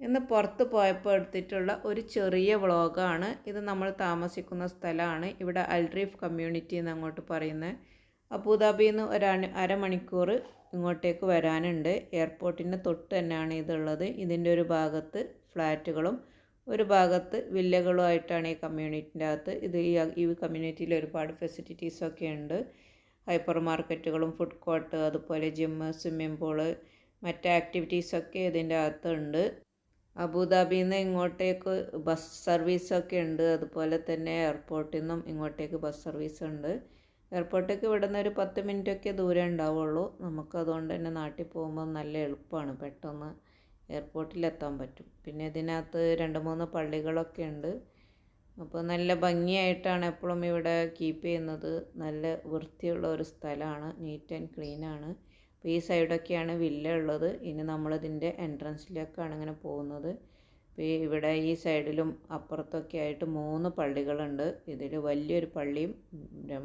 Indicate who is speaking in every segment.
Speaker 1: ഇന്ന് പുറത്ത് പോയപ്പോൾ എടുത്തിട്ടുള്ള ഒരു ചെറിയ വ്ളോഗാണ്. ഇത് നമ്മൾ താമസിക്കുന്ന സ്ഥലമാണ്. ഇവിടെ അൽറീഫ് കമ്മ്യൂണിറ്റി എന്ന് അങ്ങോട്ട് പറയുന്നത്. അബുദാബിയിൽ നിന്ന് ഒരു അര- അരമണിക്കൂർ ഇങ്ങോട്ടേക്ക് വരാനുണ്ട്. എയർപോർട്ടിന്റെ തൊട്ട് തന്നെയാണ് ഇതുള്ളത്. ഇതിന്റെ ഒരു ഭാഗത്ത് ഫ്ലാറ്റുകളും ഒരു ഭാഗത്ത് വില്ലകളുമായിട്ടാണ് ഈ കമ്മ്യൂണിറ്റിന്റെ അകത്ത്. ഇത് ഈ കമ്മ്യൂണിറ്റിയിൽ ഒരുപാട് ഫെസിലിറ്റീസൊക്കെ ഉണ്ട്. ഹൈപ്പർ മാർക്കറ്റുകളും ഫുഡ് കോർട്ട് അതുപോലെ ജിമ്മ് സ്വിമ്മിംഗ് പൂൾ മറ്റ് ആക്ടിവിറ്റീസൊക്കെ ഇതിന്റെ അകത്തുണ്ട് അബുദാബിയിൽ നിന്ന് ഇങ്ങോട്ടേക്ക് ബസ് സർവീസൊക്കെ ഉണ്ട്. അതുപോലെ തന്നെ എയർപോർട്ടിൽ നിന്നും ഇങ്ങോട്ടേക്ക് ബസ് സർവീസ് ഉണ്ട് എയർപോർട്ടേക്ക് ഇവിടെ നിന്ന് ഒരു പത്ത് മിനിറ്റൊക്കെ ദൂരം ഉണ്ടാവുള്ളൂ. നമുക്ക് അതുകൊണ്ട് തന്നെ നാട്ടിൽ പോകുമ്പോൾ നല്ല എളുപ്പമാണ്. പെട്ടെന്ന് എയർപോർട്ടിലെത്താൻ പറ്റും. പിന്നെ ഇതിനകത്ത് രണ്ട് മൂന്ന് പള്ളികളൊക്കെ ഉണ്ട്. അപ്പോൾ നല്ല ഭംഗിയായിട്ടാണ് എപ്പോഴും ഇവിടെ കീപ്പ് ചെയ്യുന്നത്. നല്ല വൃത്തിയുള്ള ഒരു സ്ഥലമാണ്. നീറ്റ് ആൻഡ് ക്ലീൻ ആണ്. അപ്പോൾ ഈ സൈഡൊക്കെയാണ് വില്ല ഉള്ളത്. ഇനി നമ്മളിതിന്റെ എൻട്രൻസിലേക്കാണ് ഇങ്ങനെ പോകുന്നത്. അപ്പോൾ ഇവിടെ ഈ സൈഡിലും അപ്പുറത്തൊക്കെ ആയിട്ട് മൂന്ന് പള്ളികളുണ്ട്. ഇതിൽ വലിയൊരു പള്ളിയും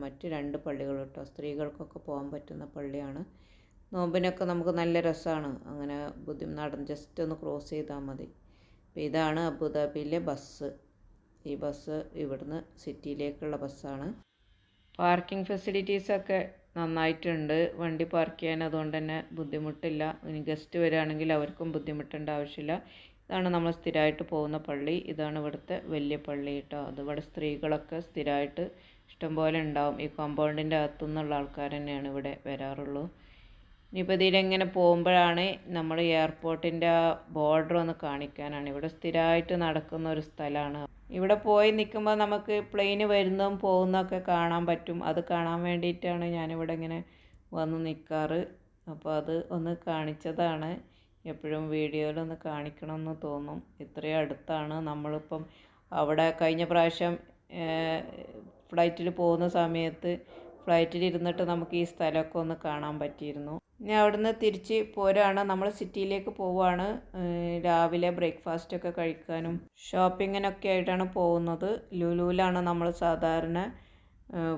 Speaker 1: മറ്റ് രണ്ട് പള്ളികളും കേട്ടോ. സ്ത്രീകൾക്കൊക്കെ പോകാൻ പറ്റുന്ന പള്ളിയാണ്. നോമ്പിനൊക്കെ നമുക്ക് നല്ല രസമാണ്. അങ്ങനെ ബുദ്ധി നടന്ന് ജസ്റ്റ് ഒന്ന് ക്രോസ് ചെയ്താൽ മതി. അപ്പോൾ ഇതാണ് അബുദാബിയിലെ ബസ്. ഈ ബസ് ഇവിടുന്ന് സിറ്റിയിലേക്കുള്ള ബസ്സാണ്. പാർക്കിംഗ് ഫെസിലിറ്റീസൊക്കെ നന്നായിട്ടുണ്ട്. വണ്ടി പാർക്ക് ചെയ്യാൻ അതുകൊണ്ട് തന്നെ ബുദ്ധിമുട്ടില്ല. ഇനി ഗസ്റ്റ് വരികയാണെങ്കിൽ അവർക്കും ബുദ്ധിമുട്ടേണ്ട ആവശ്യമില്ല. ഇതാണ് നമ്മൾ സ്ഥിരമായിട്ട് പോകുന്ന പള്ളി. ഇതാണ് ഇവിടുത്തെ വലിയ പള്ളി കേട്ടോ. അത് ഇവിടെ സ്ത്രീകളൊക്കെ സ്ഥിരമായിട്ട് ഇഷ്ടംപോലെ ഉണ്ടാവും. ഈ കോമ്പൗണ്ടിന്റെ അകത്തുനിന്നുള്ള ആൾക്കാർ തന്നെയാണ് ഇവിടെ വരാറുള്ളൂ. ഇനിയിപ്പോൾ ഇതിലെങ്ങനെ പോകുമ്പോഴാണ് നമ്മൾ എയർപോർട്ടിന്റെ ആ ബോർഡർ ഒന്ന് കാണിക്കാനാണ്. ഇവിടെ സ്ഥിരമായിട്ട് നടക്കുന്ന ഒരു സ്ഥലമാണ്. ഇവിടെ പോയി നിൽക്കുമ്പോൾ നമുക്ക് പ്ലെയിന് വരുന്നതും പോകുന്നതൊക്കെ കാണാൻ പറ്റും. അത് കാണാൻ വേണ്ടിയിട്ടാണ് ഞാനിവിടെ ഇങ്ങനെ വന്ന് നിൽക്കാറ് അപ്പോൾ അത് ഒന്ന് കാണിച്ചതാണ്. എപ്പോഴും വീഡിയോയിലൊന്ന് കാണിക്കണമെന്ന് തോന്നും. ഇത്രയും അടുത്താണ് നമ്മളിപ്പം അവിടെ കഴിഞ്ഞ പ്രാവശ്യം ഫ്ലൈറ്റിൽ പോകുന്ന സമയത്ത് ഫ്ലൈറ്റിൽ ഇരുന്നിട്ട് നമുക്ക് ഈ സ്ഥലമൊക്കെ ഒന്ന് കാണാൻ പറ്റിയിരുന്നു. ഇനി അവിടുന്ന് തിരിച്ച് പോരാണ്. നമ്മൾ സിറ്റിയിലേക്ക് പോവുകയാണ് രാവിലെ ബ്രേക്ക്ഫാസ്റ്റ് ഒക്കെ കഴിക്കാനും ഷോപ്പിങ്ങിനൊക്കെ ആയിട്ടാണ് പോകുന്നത്. ലുലുവിലാണ് നമ്മൾ സാധാരണ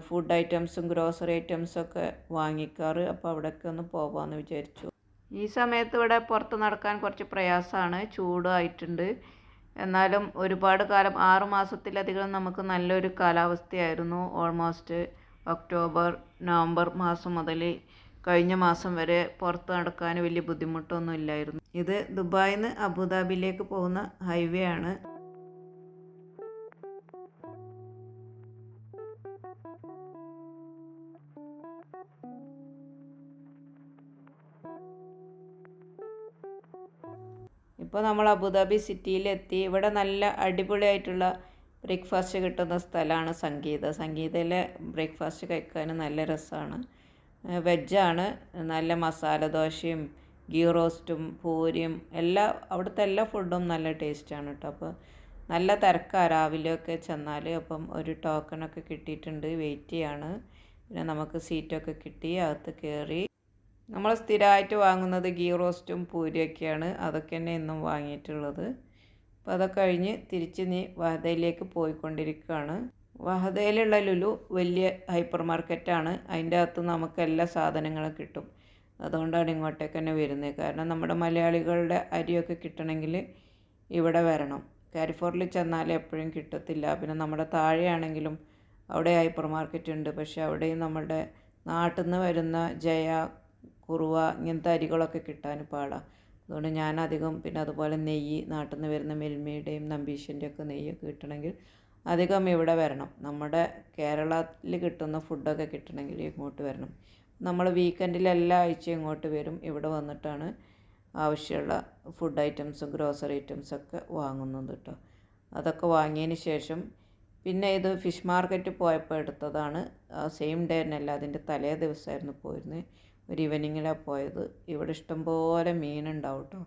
Speaker 1: ഫുഡ് ഐറ്റംസും ഗ്രോസറി ഐറ്റംസൊക്കെ വാങ്ങിക്കാറ്. അപ്പോൾ അവിടെയൊക്കെ ഒന്ന് പോകാമെന്ന് വിചാരിച്ചു. ഈ സമയത്ത് ഇവിടെ പുറത്ത് നടക്കാൻ കുറച്ച് പ്രയാസമാണ്. ചൂടായിട്ടുണ്ട്. എന്നാലും ഒരുപാട് കാലം ആറു മാസത്തിലധികം നമുക്ക് നല്ലൊരു കാലാവസ്ഥയായിരുന്നു. ഓൾമോസ്റ്റ് ഒക്ടോബർ നവംബർ മാസം മുതൽ കഴിഞ്ഞ മാസം വരെ പുറത്ത് നടക്കാൻ വലിയ ബുദ്ധിമുട്ടൊന്നും ഇല്ലായിരുന്നു. ഇത് ദുബായിൽ നിന്ന് അബുദാബിയിലേക്ക് പോകുന്ന ഹൈവേ ആണ്. ഇപ്പോൾ നമ്മൾ അബുദാബി സിറ്റിയിലെത്തി. ഇവിടെ നല്ല അടിപൊളിയായിട്ടുള്ള ബ്രേക്ക്ഫാസ്റ്റ് കിട്ടുന്ന സ്ഥലമാണ് സംഗീത. സംഗീതയിലെ ബ്രേക്ക്ഫാസ്റ്റ് കഴിക്കാൻ നല്ല രസമാണ്. വെജാണ് നല്ല മസാല ദോശയും ഗീ റോസ്റ്റും പൂരിയും എല്ലാ അവിടുത്തെ എല്ലാ ഫുഡും നല്ല ടേസ്റ്റാണ് കേട്ടോ അപ്പോൾ നല്ല തിരക്കാണ് രാവിലെയൊക്കെ ചെന്നാൽ അപ്പം ഒരു ടോക്കണൊക്കെ കിട്ടിയിട്ടുണ്ട് വെയിറ്റ് ചെയ്യാണ്. പിന്നെ നമുക്ക് സീറ്റൊക്കെ കിട്ടി അകത്ത് കയറി നമ്മൾ സ്ഥിരമായിട്ട് വാങ്ങുന്നത് ഗീ റോസ്റ്റും പൂരിയൊക്കെയാണ്. അതൊക്കെ തന്നെ ഇന്നും വാങ്ങിയിട്ടുള്ളത്. അപ്പോൾ അതൊക്കെ കഴിഞ്ഞ് തിരിച്ച് നീ വഹദയിലേക്ക് പോയിക്കൊണ്ടിരിക്കുകയാണ്. വഹദയിലുള്ള ലുലു വലിയ ഹൈപ്പർ മാർക്കറ്റാണ് അതിന്റെ അകത്ത് നമുക്ക് എല്ലാ സാധനങ്ങളും കിട്ടും. അതുകൊണ്ടാണ് ഇങ്ങോട്ടേക്ക് തന്നെ വരുന്നത്. കാരണം നമ്മുടെ മലയാളികളുടെ അരിയൊക്കെ കിട്ടണമെങ്കിൽ ഇവിടെ വരണം. കാരിഫോറിൽ ചെന്നാൽ എപ്പോഴും കിട്ടത്തില്ല. പിന്നെ നമ്മുടെ താഴെയാണെങ്കിലും അവിടെ ഹൈപ്പർ മാർക്കറ്റ് ഉണ്ട്. പക്ഷേ അവിടെയും നമ്മുടെ നാട്ടിൽ നിന്ന് വരുന്ന ജയ കുറുവ ഇങ്ങനത്തെ അരികളൊക്കെ കിട്ടാൻ പാടാണ് അതുകൊണ്ട് ഞാനധികം പിന്നെ അതുപോലെ നെയ്യ് നാട്ടിൽ നിന്ന് വരുന്ന മിൽമയുടെയും നമ്പീശന്റെയൊക്കെ നെയ്യൊക്കെ കിട്ടണമെങ്കിൽ അധികം ഇവിടെ വരണം. നമ്മുടെ കേരളത്തിൽ കിട്ടുന്ന ഫുഡൊക്കെ കിട്ടണമെങ്കിൽ ഇങ്ങോട്ട് വരണം. നമ്മൾ വീക്കെൻഡിൽ എല്ലാ ആഴ്ചയും ഇങ്ങോട്ട് വരും. ഇവിടെ വന്നിട്ടാണ് ആവശ്യമുള്ള ഫുഡ് ഐറ്റംസും ഗ്രോസറി ഐറ്റംസൊക്കെ വാങ്ങുന്നത് കേട്ടോ. അതൊക്കെ വാങ്ങിയതിന് ശേഷം പിന്നെ ഇത് ഫിഷ് മാർക്കറ്റ് പോയപ്പോൾ എടുത്തതാണ്. സെയിം ഡേ തന്നെയല്ല അതിന്റെ തലേ ദിവസമായിരുന്നു പോയിരുന്നത്. ഒരു ഈവനിങ്ങിലാണ് പോയത്. ഇവിടെ ഇഷ്ടംപോലെ മീനുണ്ടാവും കേട്ടോ.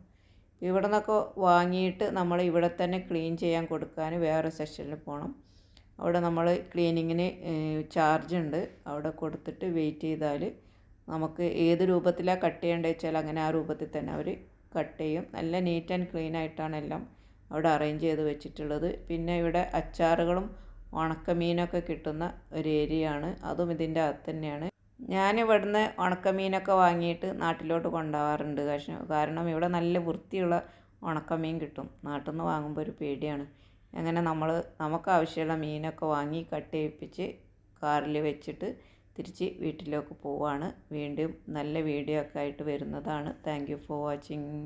Speaker 1: ഇവിടെ നിന്നൊക്കെ വാങ്ങിയിട്ട് നമ്മൾ ഇവിടെ തന്നെ ക്ലീൻ ചെയ്യാൻ കൊടുക്കാൻ വേറെ സെക്ഷനിൽ പോകണം അവിടെ നമ്മൾ ക്ലീനിങ്ങിന് ചാർജ് ഉണ്ട് അവിടെ കൊടുത്തിട്ട് വെയിറ്റ് ചെയ്താൽ നമുക്ക് ഏത് രൂപത്തിലാണ് കട്ട് ചെയ്യേണ്ടത് വെച്ചാൽ അങ്ങനെ ആ രൂപത്തിൽ തന്നെ അവർ കട്ട് ചെയ്യും. നല്ല നീറ്റ് ആൻഡ് ക്ലീൻ ആയിട്ടാണ് എല്ലാം അവിടെ അറേഞ്ച് ചെയ്ത് വെച്ചിട്ടുള്ളത്. പിന്നെ ഇവിടെ അച്ചാറുകളും ഉണക്കമീനൊക്കെ കിട്ടുന്ന ഒരു ഏരിയ ആണ് അതും ഇതിന്റെ അകത്ത് തന്നെയാണ്. ഞാൻ ഇവിടുന്ന് ഉണക്കമീനൊക്കെ വാങ്ങിയിട്ട് നാട്ടിലോട്ട് കൊണ്ടുപോകാറുണ്ട്. കാരണം ഇവിടെ നല്ല വൃത്തിയുള്ള ഉണക്കമീൻ കിട്ടും. നാട്ടിൽ നിന്ന് വാങ്ങുമ്പോൾ ഒരു പേടിയാണ്. അങ്ങനെ നമ്മൾ നമുക്ക് ആവശ്യമുള്ള മീനൊക്കെ വാങ്ങി കട്ട് ചെയ്യിപ്പിച്ച് കാറിൽ വെച്ചിട്ട് തിരിച്ച് വീട്ടിലേക്ക് പോവാണ്. വീണ്ടും നല്ല വീഡിയോ ഒക്കെ ആയിട്ട് വരുന്നതാണ്. Thank you for watching